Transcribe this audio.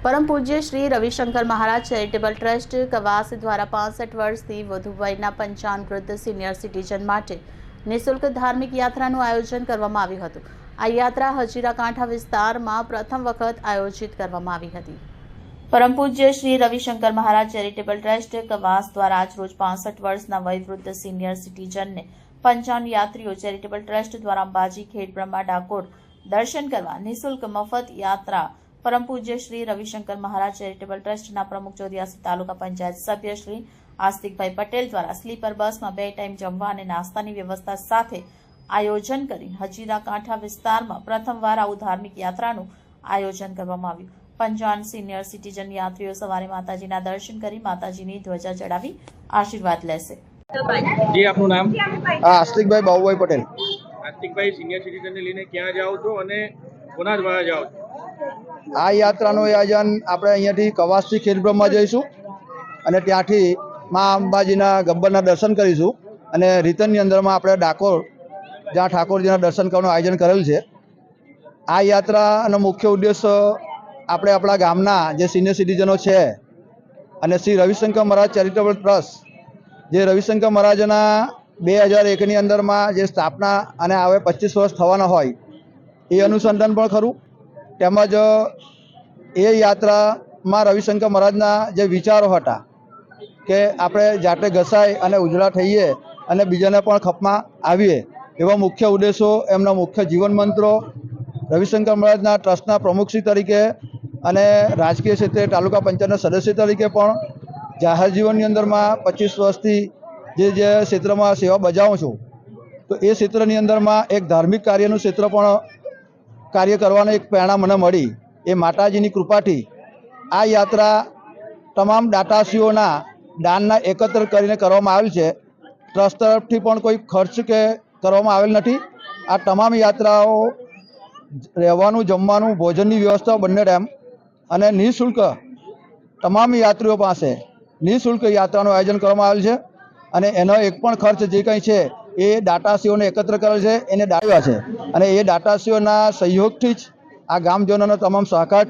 પરમ પૂજ્ય Shri Ravishankar Maharaj charitable trust Kavas દ્વારા પાસઠ વર્ષથી વધુ વયના પંચાવન વૃદ્ધ સિનિયર સિટીઝન માટે નિઃશુલ્ક ધાર્મિક યાત્રાનું આયોજન કરવામાં આવ્યું હતું. આ યાત્રા હજીરા કાંઠા વિસ્તારમાં પ્રથમ વખત આયોજિત કરવામાં આવી હતી. પરમ પૂજ્ય શ્રી રવિશંકર મહારાજ ચેરિટેબલ ટ્રસ્ટ કવાસ દ્વારા આજરોજ પાસઠ વર્ષના વયવૃદ્ધ સિનિયર સિટીઝનને પંચાવન યાત્રીઓ ચેરિટેબલ ટ્રસ્ટ દ્વારા અંબાજી ખેડબ્રહ્મા ડાકોર દર્શન કરવા નિઃશુલ્ક મફત યાત્રા પરમ પૂજ્ય શ્રી રવિશંકર મહારાજ ચેરિટેબલ ટ્રસ્ટના પ્રમુખ ચોર્યાસી તાલુકા પંચાયત સભ્ય શ્રી આસ્તિકભાઈ પટેલ દ્વારા સ્લીપર બસમાં બે ટાઈમ જમવા અને નાસ્તાની વ્યવસ્થા સાથે આયોજન કરી હજીરા કાંઠા વિસ્તારમાં પ્રથમવાર આવું ધાર્મિક યાત્રાનું આયોજન કરવામાં આવ્યું. પંચાવન સિનિયર સિટીઝન યાત્રીઓ સવારે માતાજીના દર્શન કરી માતાજીની ધ્વજા ચડાવી આશીર્વાદ લેશે. જી આપનું નામ? આસ્તિકભાઈ બાબુભાઈ પટેલ. આસ્તિકભાઈ સિનિયર સિટીઝનને લઈને ક્યાં જાઓ છો અને કોના દ્વારા જાઓ છો? આ યાત્રાનું આયોજન આપણે અહીંયાથી કવાસથી ખેડબ્રહ્મા જઈશું અને ત્યાંથી મા અંબાજીના ગબ્બરના દર્શન કરીશું અને રિટર્નની અંદરમાં આપણે ડાકોર, જ્યાં ઠાકોરજીના દર્શન કરવાનું આયોજન કરેલ છે. આ યાત્રાનો મુખ્ય ઉદ્દેશ આપણે આપણા ગામના જે સિનિયર સિટીઝનો છે અને શ્રી રવિશંકર મહારાજ ચેરિટેબલ ટ્રસ્ટ, જે રવિશંકર મહારાજના બે હજાર એકની અંદરમાં જે સ્થાપના અને હવે પચીસ વર્ષ થવાના હોય, એ અનુસંધાન પણ ખરું. તેમજ, એ યાત્રામાં રવિશંકર મહારાજના જે વિચારો હતા કે આપણે જાતે ઘસાય અને ઉજળા થઈએ અને બીજાને પણ ખપમાં આવીએ, એવા મુખ્ય ઉદ્દેશો, એમના મુખ્ય જીવન મંત્રો રવિશંકર મહારાજના ટ્રસ્ટના પ્રમુખશ્રી તરીકે અને રાજકીય ક્ષેત્રે તાલુકા પંચાયતના સદસ્ય તરીકે પણ જાહેર જીવનની અંદરમાં પચીસ વર્ષથી જે જે ક્ષેત્રમાં સેવા બજાવું છું, તો એ ક્ષેત્રની અંદરમાં એક ધાર્મિક કાર્યનું ક્ષેત્ર પણ કાર્ય કરવાની એક પ્રેરણા મને મળી. એ માતાજીની કૃપાથી આ યાત્રા તમામ દાતાશ્રીઓના દાનના એકત્ર કરીને કરવામાં આવેલ છે. ટ્રસ્ટ તરફથી પણ કોઈ ખર્ચ કે કરવામાં આવેલ નથી. આ તમામ યાત્રાઓ રહેવાનું, જમવાનું, ભોજનની વ્યવસ્થા બંને ડેમ અને નિઃશુલ્ક તમામ યાત્રીઓ પાસે નિઃશુલ્ક યાત્રાનું આયોજન કરવામાં આવેલ છે. અને એનો એક પણ ખર્ચ જે કંઈ છે એ દાતાશ્રીઓને એકત્ર કરેલ છે, એને દાવ્યા છે. અને એ દાતાશ્રીઓના સહયોગથી જ આ ગામજનોનો તમામ સહકાર